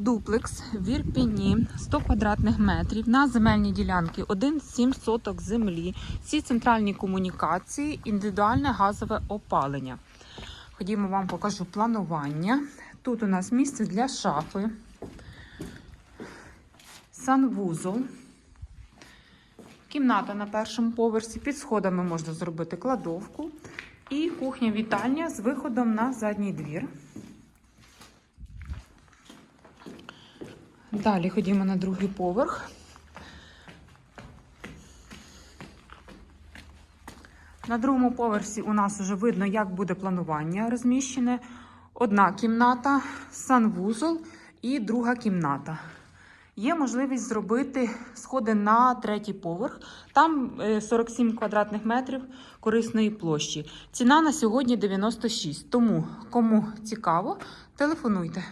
Дуплекс в Ірпіні 100 квадратних метрів на земельній ділянці 1,7 соток землі, всі центральні комунікації, індивідуальне газове опалення. Ходімо, вам покажу планування. Тут у нас місце для шафи, санвузол, кімната на першому поверсі. Під сходами можна зробити кладовку і кухня-вітальня з виходом на задній двір. Далі ходімо на другий поверх. На другому поверсі у нас вже видно, як буде планування розміщене. Одна кімната, санвузол і друга кімната. Є можливість зробити сходи на третій поверх. Там е, 47 квадратних метрів корисної площі. Ціна на сьогодні 96. Тому, кому цікаво, телефонуйте.